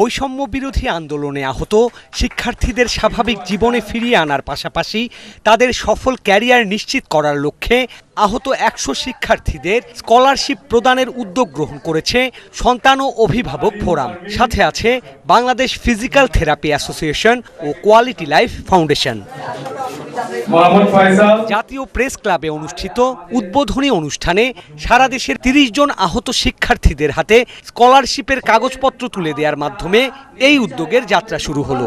বৈষম্য বিরোধী আন্দোলনে আহত শিক্ষার্থীদের স্বাভাবিক জীবনে ফিরিয়ে আনার পাশাপাশি তাদের সফল ক্যারিয়ার নিশ্চিত করার লক্ষ্যে আহত একশো শিক্ষার্থীদের স্কলারশিপ প্রদানের উদ্যোগ গ্রহণ করেছে সন্তান ও অভিভাবক ফোরাম। সাথে আছে বাংলাদেশ ফিজিক্যাল থেরাপি অ্যাসোসিয়েশন ও কোয়ালিটি লাইফ ফাউন্ডেশন। জাতীয় প্রেস ক্লাবে অনুষ্ঠিত উদ্বোধনী অনুষ্ঠানে সারা দেশের তিরিশ জন আহত শিক্ষার্থীদের হাতে স্কলারশিপের কাগজপত্র তুলে দেওয়ার মাধ্যমে এই উদ্যোগের যাত্রা শুরু হলো।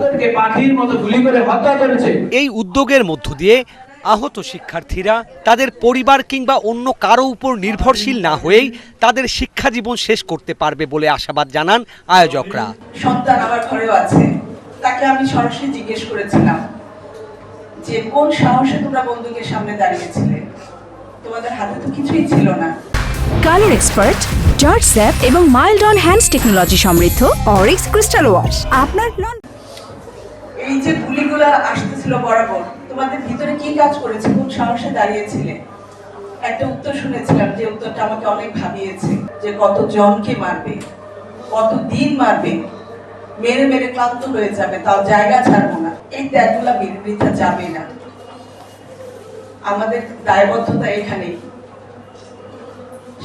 এই উদ্যোগের মধ্য দিয়ে আহত শিক্ষার্থীরা তাদের পরিবার কিংবা অন্য কারও উপর নির্ভরশীল না হয়েই তাদের শিক্ষা জীবন শেষ করতে পারবে বলে আশাবাদ জানান আয়োজকরা। সন্তান আমার ঘরেও আছে। তাকে আমি সরাসরি জিজ্ঞেস করেছিলাম যে কোন সাহসে তোমরা বন্দুকের সামনে দাঁড়িয়েছিলে? তোমাদের হাতে তো কিছুই ছিল না। কালার এক্সপার্ট জর্জ স্যাপ এবং মাইল্ড অন হ্যান্ডস টেকনোলজি সমৃদ্ধ অরিক্স ক্রিস্টাল ওয়াশ। আপনার নন এই যে গুলিগুলো আসতেছিল বরাবর তোমাদের ভিতরে কি কাজ করেছে? কোন সাহসে দাঁড়িয়েছিলে? একটা উত্তর শুনেছিলাম যে উত্তরটা আমাকে অনেক ভাবিয়েছে যে কত জনকে মারবে কত দিন মারবে মেরে মেরে ক্লান্ত হয়ে যাবে, তাও জায়গা ছাড়বো না। এই ত্যাগগুলা বৃদ্ধা যাবে না। আমাদের দায়বদ্ধতা এখানেই।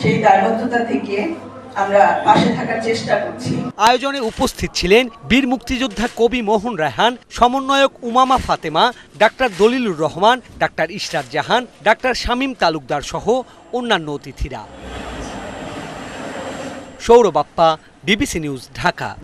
সেই দায়বদ্ধতা থেকে আমরা পাশে থাকার চেষ্টা করছি। আয়োজনে উপস্থিত ছিলেন বীর মুক্তিযোদ্ধা কবি মোহন রায়হান, সমন্বয়ক Umama Fatema, doctor Dalilur Rahman, doctor Ishrat Jahan, doctor Shamim Talukdar সহ অন্যান্য অতিথিরা। Sourabappa BBC news, Dhaka.